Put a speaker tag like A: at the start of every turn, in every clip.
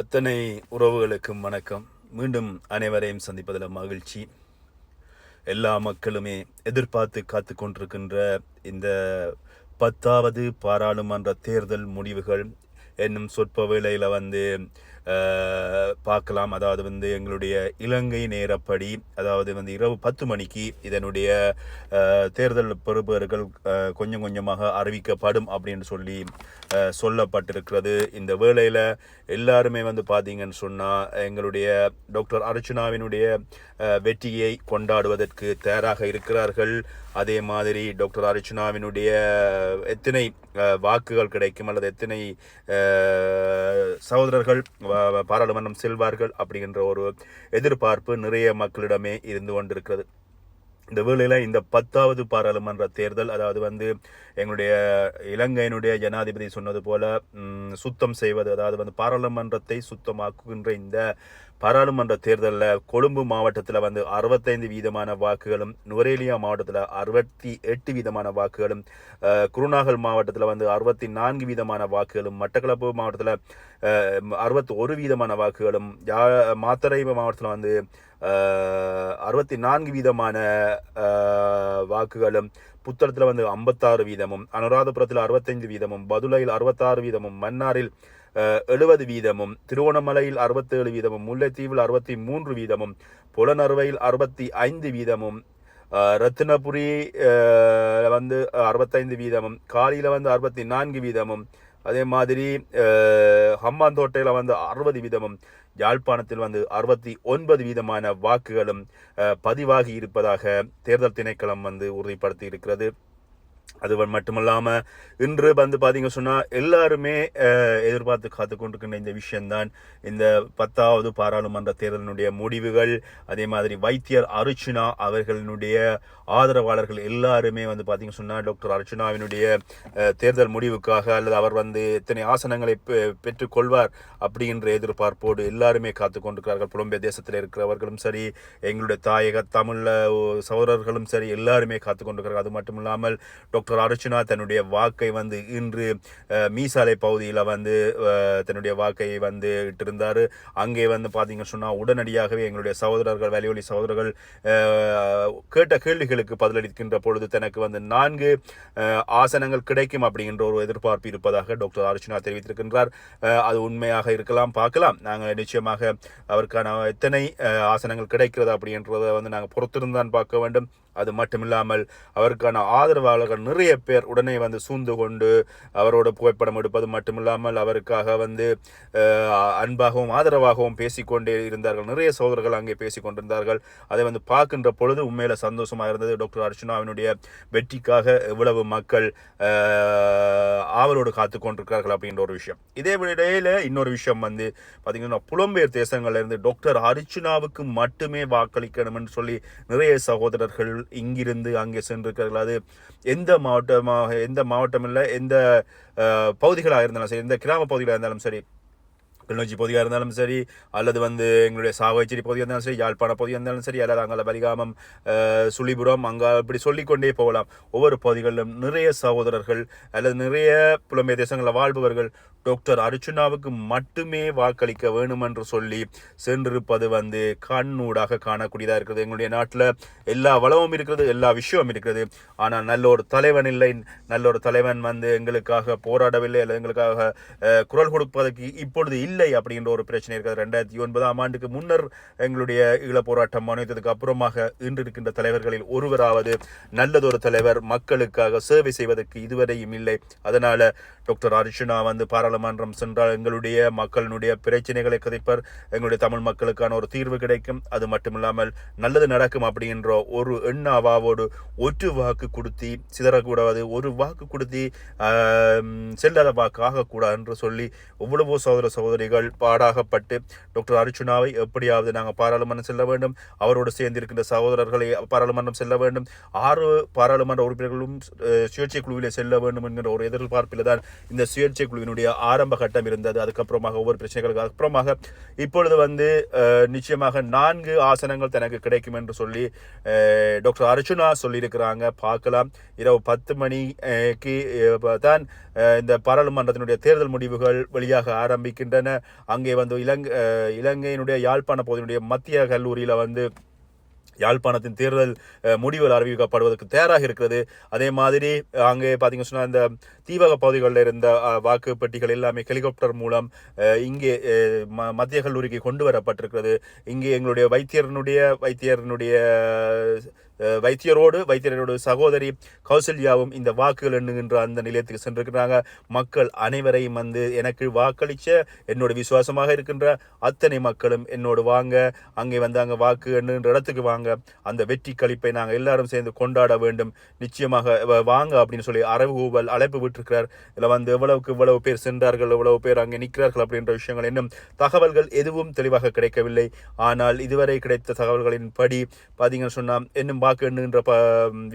A: அத்தனை உறவுகளுக்கும் வணக்கம். மீண்டும் அனைவரையும் சந்திப்பதில் மகிழ்ச்சி. எல்லா மக்களுமே எதிர்பார்த்து காத்து கொண்டிருக்கின்ற இந்த பத்தாவது பாராளுமன்ற தேர்தல் முடிவுகள் என்னும் சொற்ப வேளையில் வந்து பார்க்கலாம். அதாவது வந்து எங்களுடைய இலங்கை நேரப்படி அதாவது வந்து இரவு பத்து மணிக்கு இதனுடைய தேர்தல் பெறுபவர்கள் கொஞ்சம் கொஞ்சமாக அறிவிக்கப்படும் அப்படின்னு சொல்லி சொல்லப்பட்டிருக்கிறது. இந்த வேளையில் எல்லாருமே வந்து பார்த்தீங்கன்னு சொன்னால் எங்களுடைய டாக்டர் அர்ச்சனாவினுடைய வெற்றியை கொண்டாடுவதற்கு தயாராக இருக்கிறார்கள். அதே மாதிரி டாக்டர் அர்ச்சனாவினுடைய எத்தனை வாக்குகள் கிடைக்கும் அல்லது எத்தனை சகோதரர்கள் பாராளுமன்றம் செல்வார்கள் அப்படிங்கிற ஒரு எதிர்பார்ப்பு நிறைய மக்களிடமே இருந்து கொண்டிருக்கிறது. இந்த வேளையில் இந்த பத்தாவது பாராளுமன்ற தேர்தல் அதாவது வந்து எங்களுடைய இலங்கையினுடைய ஜனாதிபதி சொன்னது போல சுத்தம் செய்வது அதாவது வந்து பாராளுமன்றத்தை சுத்தமாக்குகின்ற இந்த பாராளுமன்ற தேர்தலில் கொழும்பு மாவட்டத்தில் வந்து அறுபத்தைந்து வீதமான வாக்குகளும் நுவரேலியா மாவட்டத்தில் அறுபத்தி எட்டு வீதமான வாக்குகளும் குருநாகல் மாவட்டத்தில் வந்து அறுபத்தி நான்கு வீதமான வாக்குகளும் மட்டக்களப்பு மாவட்டத்தில் அறுபத்தி ஒரு வீதமான வாக்குகளும் யா மாத்தரை மாவட்டத்தில் வந்து அறுபத்தி நான்கு வீதமான வாக்குகளும் புத்தளத்தில் வந்து ஐம்பத்தாறு வீதமும் அனுராதபுரத்தில் அறுபத்தைந்து வீதமும் பதுளையில் அறுபத்தாறு வீதமும் மன்னாரில் எழுபது வீதமும் திருவோணமலையில் அறுபத்தேழு வீதமும் முல்லைத்தீவில் அறுபத்தி மூன்று வீதமும் புலனறுவையில் அறுபத்தி ஐந்து வீதமும் ரத்தினபுரி வந்து அறுபத்தைந்து வீதமும் காலியில் வந்து அறுபத்தி நான்கு வீதமும் அதே மாதிரி ஹம்பாந்தோட்டையில் வந்து அறுபது வீதமும் யாழ்ப்பாணத்தில் வந்து அறுபத்தி ஒன்பது வீதமான வாக்குகளும் பதிவாகி இருப்பதாக தேர்தல் திணைக்களம் வந்து உறுதிப்படுத்தி இருக்கிறது. அது மட்டுமல்லாமல் இன்று வந்து பார்த்தீங்க சொன்னால் எல்லாருமே எதிர்பார்த்து காத்து கொண்டிருக்கின்ற இந்த விஷயம்தான். இந்த பத்தாவது பாராளுமன்ற தேர்தலினுடைய முடிவுகள் அதே மாதிரி வைத்தியர் அர்ச்சுனா அவர்களினுடைய ஆதரவாளர்கள் எல்லாருமே வந்து பார்த்தீங்க சொன்னால் டாக்டர் அர்ச்சுனாவினுடைய தேர்தல் முடிவுக்காக அல்லது அவர் வந்து எத்தனை ஆசனங்களை பெ- பெற்றுக் கொள்வார் அப்படின்ற எதிர்பார்ப்போடு எல்லாருமே காத்து கொண்டிருக்கிறார்கள். புலம்பெயர் தேசத்தில் இருக்கிறவர்களும் சரி எங்களுடைய தாயக தமிழ்ல சகோதரர்களும் சரி எல்லாருமே காத்து கொண்டிருக்கிறார்கள். அது மட்டும் இல்லாமல் டாக்டர் அர்ச்சனா தன்னுடைய வாக்கை வந்து இன்று மீசாலை பகுதியில் வந்து தன்னுடைய வாக்கை வந்து இட்டிருந்தார். அங்கே வந்து பார்த்தீங்க சொன்னால் உடனடியாகவே எங்களுடைய சகோதரர்கள் வலியொலி சகோதரர்கள் கேட்ட கேள்விகளுக்கு பதிலளிக்கின்ற பொழுது தனக்கு வந்து நான்கு ஆசனங்கள் கிடைக்கும் அப்படிங்கின்ற ஒரு எதிர்பார்ப்பு இருப்பதாக டாக்டர் அர்ச்சனா தெரிவித்திருக்கின்றார். அது உண்மையாக இருக்கலாம் பார்க்கலாம். நாங்கள் நிச்சயமாக அவருக்கான எத்தனை ஆசனங்கள் கிடைக்கிறது அப்படின்றத வந்து நாங்கள் பொறுத்திருந்தான் பார்க்க வேண்டும். அது மட்டுமில்லாமல் அவருக்கான ஆதரவாளர்கள் நிறைய பேர் உடனே வந்து சூழ்ந்து கொண்டு அவரோட புகைப்படம் எடுப்பது மட்டுமில்லாமல் அவருக்காக வந்து அன்பாகவும் ஆதரவாகவும் பேசிக்கொண்டே இருந்தார்கள். நிறைய சகோதரர்கள் அங்கே பேசிக் கொண்டிருந்தார்கள் அதை வந்து பார்க்கின்ற பொழுது உண்மையில சந்தோஷமாக இருந்தது. டாக்டர் அர்ச்சனாவினுடைய வெற்றிக்காக இவ்வளவு மக்கள் ஆவலோடு காத்து கொண்டிருக்கிறார்கள் அப்படின்ற ஒரு விஷயம். இதே இடையில இன்னொரு விஷயம் வந்து பார்த்தீங்கன்னா புலம்பெயர் தேசங்கள்ல இருந்து டாக்டர் அர்ச்சனாவுக்கு மட்டுமே வாக்களிக்கணும் என்று சொல்லி நிறைய சகோதரர்கள் இங்கிருந்து அங்கே சென்றிருக்கிறார்கள். அது எந்த மாவட்டமாக எந்த மாவட்டம் இல்லை எந்த பகுதிகளாக இருந்தாலும் சரி எந்த கிராம பகுதிகளாக இருந்தாலும் சரி கிளிநொச்சி பகுதியாக இருந்தாலும் சரி அல்லது வந்து எங்களுடைய சாவகச்சேரி பகுதியாக இருந்தாலும் சரி யாழ்ப்பாண பகுதியாக இருந்தாலும் சரி அல்லது அங்கே பலிகாமம் சுழிபுரம் அங்கே இப்படி சொல்லிக்கொண்டே போகலாம். ஒவ்வொரு பகுதிகளிலும் நிறைய சகோதரர்கள் அல்லது நிறைய புலம்பெயர் தேசங்களில் வாழ்பவர்கள் டாக்டர் அர்ச்சுனாவுக்கு மட்டுமே வாக்களிக்க வேணும் என்று சொல்லி சென்றிருப்பது வந்து கண்ணூடாக காணக்கூடியதாக இருக்கிறது. எங்களுடைய நாட்டில் எல்லா வளமும் இருக்கிறது எல்லா விஷயமும் இருக்கிறது. ஆனால் நல்ல ஒரு தலைவன் இல்லை. நல்ல ஒரு தலைவன் வந்து எங்களுக்காக போராடவில்லை அல்லது எங்களுக்காக குரல் கொடுப்பதற்கு இப்பொழுது இல்லை அப்படின்ற ஒரு பிரச்சனை இருக்கிறது. ரெண்டாயிரத்தி ஒன்பதாம் ஆண்டுக்கு முன்னர் எங்களுடைய ஈழ போராட்டம் அணைத்ததுக்கு அப்புறமாக இன்று இருக்கின்ற தலைவர்களில் ஒருவராவது நல்லதொரு தலைவர் மக்களுக்காக சேவை செய்வதற்கு இதுவரையும் இல்லை. அதனால டாக்டர் அர்ச்சுனா வந்து பாராளுமன்றம் சென்றால் எங்களுடைய மக்களினுடைய பிரச்சனைகளை கதைப்பர். எங்களுடைய தமிழ் மக்களுக்கான ஒரு தீர்வு கிடைக்கும். அது மட்டுமில்லாமல் நல்லது நடக்கும் அப்படின்ற ஒரு எண்ண அவாவோடு ஒற்று வாக்கு கொடுத்தி சிதறக்கூடாது ஒரு வாக்கு கொடுத்தி செல்லாத வாக்கு ஆகக்கூடாது என்று சொல்லி எவ்வளவோ சகோதர சகோதரிகள் பாடாகப்பட்டு டாக்டர் அர்ச்சுனாவை எப்படியாவது நாங்கள் பாராளுமன்றம் செல்ல வேண்டும். அவரோடு சேர்ந்திருக்கின்ற சகோதரர்களை பாராளுமன்றம் செல்ல வேண்டும். ஆறு பாராளுமன்ற உறுப்பினர்களும் சுயேட்சை குழுவிலே செல்ல வேண்டும் என்கிற ஒரு எதிர்பார்ப்பில் தான் இந்த சுயேட்சை குழுவினுடைய ஆரம்ப கட்டம் இருந்தது. அதுக்கப்புறமாக ஒவ்வொரு பிரச்சனைகளுக்கு அப்புறமாக இப்பொழுது வந்து நிச்சயமாக நான்கு ஆசனங்கள் தனக்கு கிடைக்கும் என்று சொல்லி டாக்டர் அர்ஜுனா சொல்லியிருக்கிறாங்க. பார்க்கலாம். இரவு பத்து மணிக்கு தான் இந்த பாராளுமன்றத்தினுடைய தேர்தல் முடிவுகள் வெளியாக ஆரம்பிக்கின்றன. அங்கே வந்து இலங்கை இலங்கையினுடைய யாழ்ப்பாண பகுதியினுடைய மத்திய கல்லூரியில் வந்து யாழ்ப்பாணத்தின் தேர்தல் முடிவுகள் அறிவிக்கப்படுவதற்கு தயாராக இருக்கிறது. அதே மாதிரி அங்கே பார்த்தீங்கன்னு சொன்னால் இந்த தீவக பகுதிகளில் இருந்த வாக்கு பெட்டிகள் எல்லாமே ஹெலிகாப்டர் மூலம் இங்கே ம- மத்திய கல்லூரிக்கு கொண்டு வரப்பட்டிருக்கிறது. இங்கே எங்களுடைய வைத்தியரனுடைய வைத்தியரனுடைய வைத்தியரோடு வைத்தியரோடு சகோதரி கௌசல்யாவும் இந்த வாக்குகள் எண்ணுகின்ற அந்த நிலையத்துக்கு சென்றிருக்கிறாங்க. மக்கள் அனைவரையும் வந்து எனக்கு வாக்களிச்ச என்னோட விசுவாசமாக இருக்கின்ற அத்தனை மக்களும் என்னோடு வாங்க அங்கே வந்து அங்கே வாக்கு எண்ணுகின்ற இடத்துக்கு வாங்க. அந்த வெற்றி கழிப்பை நாங்கள் எல்லாரும் சேர்ந்து கொண்டாட வேண்டும். நிச்சயமாக வாங்க அப்படின்னு சொல்லி அரவுகூவல் அழைப்பு விட்டிருக்கிறார். இதில் வந்து எவ்வளவுக்கு இவ்வளவு பேர் சென்றார்கள் எவ்வளவு பேர் அங்கே நிற்கிறார்கள் அப்படின்ற விஷயங்கள் இன்னும் தகவல்கள் எதுவும் தெளிவாக கிடைக்கவில்லை. ஆனால் இதுவரை கிடைத்த தகவல்களின் படி பார்த்தீங்கன்னு சொன்னால் இன்னும் வாக்கு எண்ணுகின்ற ப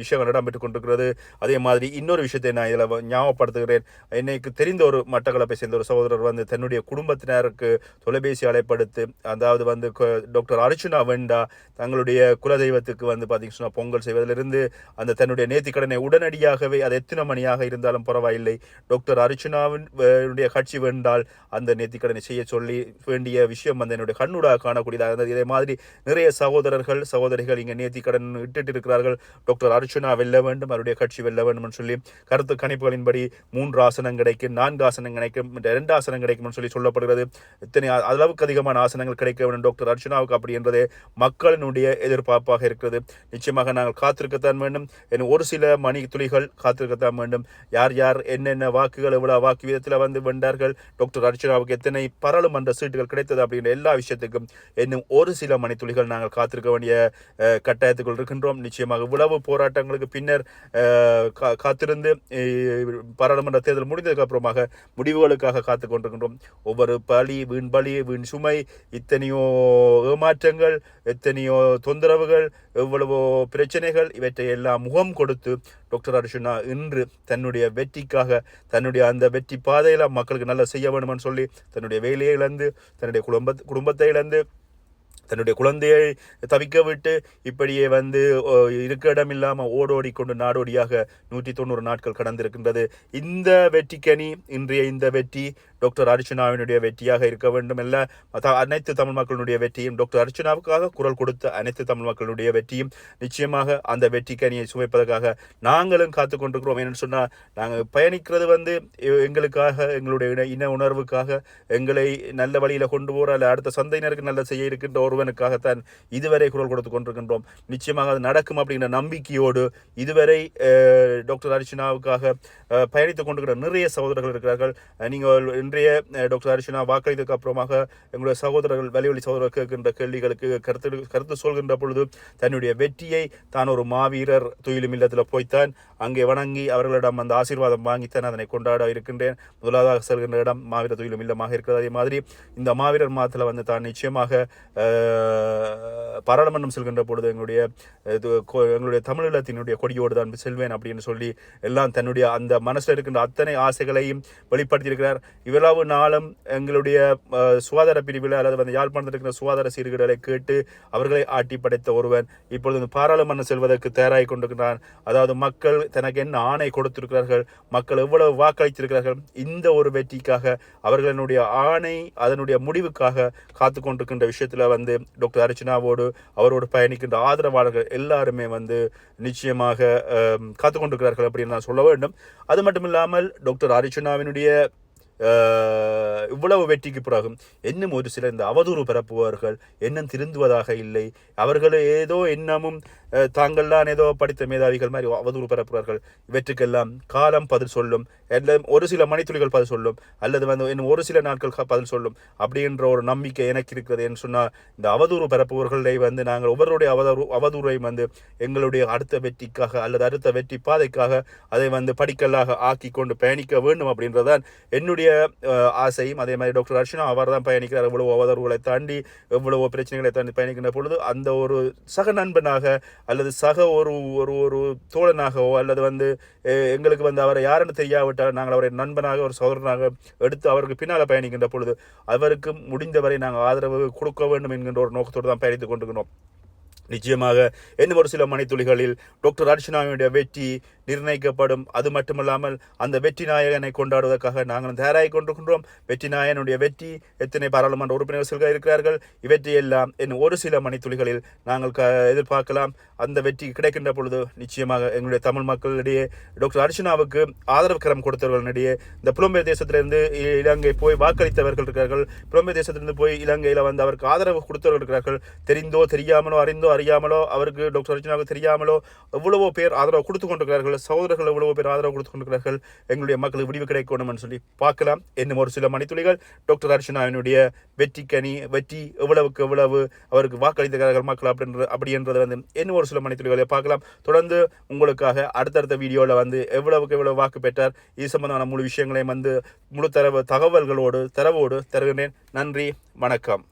A: விஷயங்கள் இடம்பெற்றுக் கொண்டிருக்கிறது. அதே மாதிரி இன்னொரு விஷயத்தை நான் இதில் ஞாபகப்படுத்துகிறேன். என்னைக்கு தெரிந்த ஒரு மட்டக்களப்பை சேர்ந்த ஒரு சகோதரர் வந்து தன்னுடைய குடும்பத்தினருக்கு தொலைபேசி அழைப்படுத்து அதாவது வந்து டாக்டர் அர்ச்சுனா வெண்டா தங்களுடைய குலதெய்வத்துக்கு வந்து பார்த்திங்கன்னா பொங்கல் செய்வதிலிருந்து அந்த தன்னுடைய நேர்த்திக்கடனை உடனடியாகவே அது எத்தனை மணியாக இருந்தாலும் பரவாயில்லை. டாக்டர் அர்ச்சுனாவின் உடைய கட்சி வென்றால் அந்த நேர்த்திக்கடனை செய்ய சொல்லி வேண்டிய விஷயம் வந்து என்னுடைய கண்ணூடாக காணக்கூடியதாக இருந்தது. இதே மாதிரி நிறைய சகோதரர்கள் சகோதரிகள் இங்கே நேர்த்திக்கடன் இட்டு இருக்கிறார்கள் டாக்டர் அர்ச்சனா வெல்ல வேண்டும் அவருடைய கட்சி வெல்ல வேண்டும் சொல்லி கருத்து கணிப்புகளின்படி மூன்று ஆசனம் கிடைக்கும் நான்கு ஆசனம் கிடைக்கும் இரண்டு ஆசனம் கிடைக்கும்னு சொல்லி சொல்லப்படுகிறது. இத்தனை அளவுக்கு அதிகமான ஆசனங்கள் கிடைக்க வேண்டும் டாக்டர் அர்ச்சனாவுக்கு அப்படி என்றதே மக்களினுடைய எதிர்பார்ப்பாக இருக்கிறது. நிச்சயமாக நாங்கள் காத்திருக்கத்தான் வேண்டும். என் ஒரு சில மணி துளிகள் காத்திருக்கத்தான் வேண்டும். யார் யார் என்னென்ன வாக்குகள் எவ்வளவு வாக்கு விதத்தில் வந்து வென்றார்கள் டாக்டர் அர்ச்சனாவுக்கு எத்தனை பாராளுமன்ற சீட்டுகள் கிடைத்தது அப்படின்ற எல்லா விஷயத்துக்கும் இன்னும் ஒரு சில மணி துளிகள் நாங்கள் காத்திருக்க வேண்டிய கட்டாயத்துக்குள் இருக்கின்றோம். நிச்சயமாக இவ்வளவு போராட்டங்களுக்கு பின்னர் கா- காத்திருந்து பாராளுமன்ற தேர்தல் முடிந்ததுக்கு அப்புறமாக முடிவுகளுக்காக காத்து கொண்டிருக்கின்றோம். ஒவ்வொரு பலி வீண் பலி வீண் சுமை இத்தனையோ ஏமாற்றங்கள் எத்தனையோ தொந்தரவுகள் எவ்வளவோ பிரச்சனைகள் இவற்றை எல்லாம் முகம் கொடுத்து டாக்டர் அர்ஜுனா இன்று தன்னுடைய வெற்றிக்காக தன்னுடைய அந்த வெற்றி பாதையில் மக்களுக்கு நல்லா செய்ய வேண்டும்னு சொல்லி தன்னுடைய வேலையை இழந்து தன்னுடைய குடும்ப குடும்பத்தை இழந்து தன்னுடைய குழந்தையை தவிக்க விட்டு இப்படியே வந்து இருக்க இடம் இல்லாமல் ஓடோடி கொண்டு நாடோடியாக நூற்றி தொண்ணூறு நாட்கள் கடந்திருக்கின்றது. இந்த வெற்றிக்கனி இன்றைய இந்த வெற்றி டாக்டர் அர்ச்சனாவினுடைய வெற்றியாக இருக்க வேண்டும் அல்ல அனைத்து தமிழ் மக்களுடைய வெற்றியும் டாக்டர் அர்ச்சனாவுக்காக குரல் கொடுத்த அனைத்து தமிழ் மக்களுடைய வெற்றியும் நிச்சயமாக அந்த வெற்றிக்கனியை சுமைப்பதற்காக நாங்களும் காத்து கொண்டிருக்கிறோம். என்னன்னு சொன்னால் நாங்கள் பயணிக்கிறது வந்து எங்களுக்காக எங்களுடைய இன- இன உணர்வுக்காக எங்களை நல்ல வழியில் கொண்டு போற அல்ல அடுத்த சந்தையினருக்கு நல்ல செய்ய இருக்கின்ற ஒருவனுக்காகத்தான் இதுவரை குரல் கொடுத்து கொண்டிருக்கின்றோம். நிச்சயமாக அது நடக்கும் அப்படிங்கிற நம்பிக்கையோடு இதுவரை டாக்டர் அர்ச்சனாவுக்காக பயணித்து பயணித்துக் கொண்டிருக்கிற நிறைய சகோதரர்கள் இருக்கிறார்கள். நீங்கள் இன்றைய டாக்டர் அர்ச்சனா வாக்களித்ததுக்கு அப்புறமாக எங்களுடைய சகோதரர்கள் வலிவழி சகோதரர் கேட்கின்ற கேள்விகளுக்கு கருத்து கருத்து சொல்கின்ற பொழுது தன்னுடைய வெற்றியை தான் ஒரு மாவீரர் துயிலும் இல்லத்தில் போய்த்தான். அங்கே வணங்கி அவர்களிடம் அந்த ஆசீர்வாதம் வாங்கித்தான் அதனை கொண்டாட இருக்கின்றேன். முதலாவதாக செல்கின்ற இடம் மாவீரர் துயிலும் இல்லமாக இருக்கிறது. அதே மாதிரி இந்த மாவீரர் மாதத்தில் வந்து தான் நிச்சயமாக பாராளுமன்றம் செல்கின்ற பொழுது எங்களுடைய இது எங்களுடைய தமிழீழத்தினுடைய கொடியோடு தான் செல்வேன் அப்படின்னு சொல்லி எல்லாம் தன்னுடைய அந்த மனசில் இருக்கின்ற அத்தனை ஆசைகளையும் வெளிப்படுத்தியிருக்கிறார். இவர் இவ்வளவு நாளும் எங்களுடைய சுகாதார பிரிவில் அல்லது வந்து யாழ்ப்பாணத்தில் இருக்கிற சுகாதார சீர்கேடுகளை கேட்டு அவர்களை ஆட்டி படைத்த ஒருவன் இப்பொழுது பாராளுமன்றம் செல்வதற்கு தயாராகி கொண்டிருக்கிறான். அதாவது மக்கள் தனக்கு என்ன ஆணை கொடுத்திருக்கிறார்கள் மக்கள் எவ்வளவு வாக்களித்திருக்கிறார்கள் இந்த ஒரு வெற்றிக்காக அவர்களுடைய ஆணை அதனுடைய முடிவுக்காக காத்து கொண்டிருக்கின்ற விஷயத்தில் வந்து டாக்டர் அர்ச்சனாவோடு அவரோடு பயணிக்கின்ற ஆதரவாளர்கள் எல்லாருமே வந்து நிச்சயமாக காத்து கொண்டிருக்கிறார்கள் அப்படின்னு நான் சொல்ல வேண்டும். அது மட்டும் இல்லாமல் டாக்டர் அர்ச்சனாவினுடைய இவ்வளவு வெற்றிக்கு பிறகு இன்னும் ஒரு சிலர் இந்த அவதூறு பரப்புவார்கள் எண்ணம் திருந்துவதாக இல்லை. அவர்கள் ஏதோ எண்ணமும் தாங்கள்தான் ஏதோ படித்த மேதாவிகள் மாதிரி அவதூறு பரப்புவார்கள் இவற்றுக்கெல்லாம் காலம் பதில் சொல்லும் எல்லாம் ஒரு சில மணித்துளிகள் பதில் சொல்லும் அல்லது வந்து இன்னும் ஒரு சில நாட்கள் பதில் சொல்லும். அப்படின்ற ஒரு நம்பிக்கை எனக்கு இருக்கிறது என்று சொன்னால் இந்த அவதூறு பரப்புவர்களை வந்து நாங்கள் ஒவ்வொருடைய அவதூறு அவதூறை வந்து எங்களுடைய அடுத்த வெற்றிக்காக அல்லது அடுத்த வெற்றி பாதைக்காக அதை வந்து படிக்கல்லாக ஆக்கி கொண்டு பயணிக்க வேண்டும் அப்படின்றதான் என்னுடைய ஆசையும் அதே மாதிரி டாக்டர் அர்ச்சனா அவர் தான் பயணிக்கிறார். எவ்வளவோ அவதூறுகளை தாண்டி எவ்வளவோ பிரச்சனைகளை தாண்டி பயணிக்கின்ற பொழுது அந்த ஒரு சக நண்பனாக அல்லது சக ஒரு ஒரு ஒரு தோழனாகவோ அல்லது வந்து எங்களுக்கு வந்து அவரை யாருன்னு தெரியாவிட்டால் நாங்கள் அவரை நண்பனாக ஒரு சகோதரனாக எடுத்து அவருக்கு பின்னால் பயணிக்கின்ற பொழுது அவருக்கு முடிந்தவரை நாங்கள் ஆதரவு கொடுக்க வேண்டும் என்கின்ற ஒரு நோக்கத்தோடு தான் பயணித்துக் கொண்டிருக்கிறோம். நிச்சயமாக இன்னும் ஒரு சில மணித்துளிகளில் டாக்டர் அர்ச்சனாவினுடைய வெற்றி நிர்ணயிக்கப்படும். அது மட்டுமல்லாமல் அந்த வெற்றி நாயகனை கொண்டாடுவதற்காக நாங்கள் தயாராகி கொண்டிருக்கின்றோம். வெற்றி நாயகனுடைய வெற்றி எத்தனை பாராளுமன்ற உறுப்பினர்கள் இருக்கிறார்கள்? இவற்றையெல்லாம் இன்னும் ஒரு சில மணித்துளிகளில் நாங்கள் க எதிர்பார்க்கலாம். அந்த வெற்றி கிடைக்கின்ற பொழுது நிச்சயமாக எங்களுடைய தமிழ் மக்களிடையே டாக்டர் அர்ச்சனாவுக்கு ஆதரவு கரம் கொடுத்தவர்களிடையே இந்த புலம்பெயர் தேசத்திலிருந்து இ- இலங்கை போய் வாக்களித்தவர்கள் இருக்கிறார்கள். புலம்பெயர் தேசத்திலிருந்து போய் இலங்கையில் வந்து அவருக்கு ஆதரவு கொடுத்தவர்கள் இருக்கிறார்கள். தெரிந்தோ தெரியாமலோ அறிந்தோ அறியாமலோ அவருக்கு டாக்டர் அர்ஜுனாவுக்கு தெரியாமலோ எவ்வளவோ பேர் ஆதரவு கொடுத்து கொண்டிருக்கிறார்கள் சகோதரர்கள் எவ்வளவோ பேர் ஆதரவு கொடுத்து கொண்டிருக்கிறார்கள் எங்களுடைய மக்களுக்கு விடிவு கிடைக்கணும்னு சொல்லி பார்க்கலாம். இன்னும் ஒரு சில மணித்துளிகள் டாக்டர் அர்ஜுனாவினுடைய வெற்றி கனி வெற்றி எவ்வளவுக்கு எவ்வளவு அவருக்கு வாக்களித்திருக்கிறார்கள் மக்கள் அப்படின்ற அப்படி என்றது வந்து இன்னும் ஒரு சில மணித்துளிகளை பார்க்கலாம். தொடர்ந்து உங்களுக்காக அடுத்தடுத்த வீடியோவில் வந்து எவ்வளவுக்கு எவ்வளவு வாக்கு பெற்றார் இது சம்பந்தமான முழு விஷயங்களையும் வந்து முழு தரவு தகவல்களோடு தரவோடு தருகிறேன். நன்றி வணக்கம்.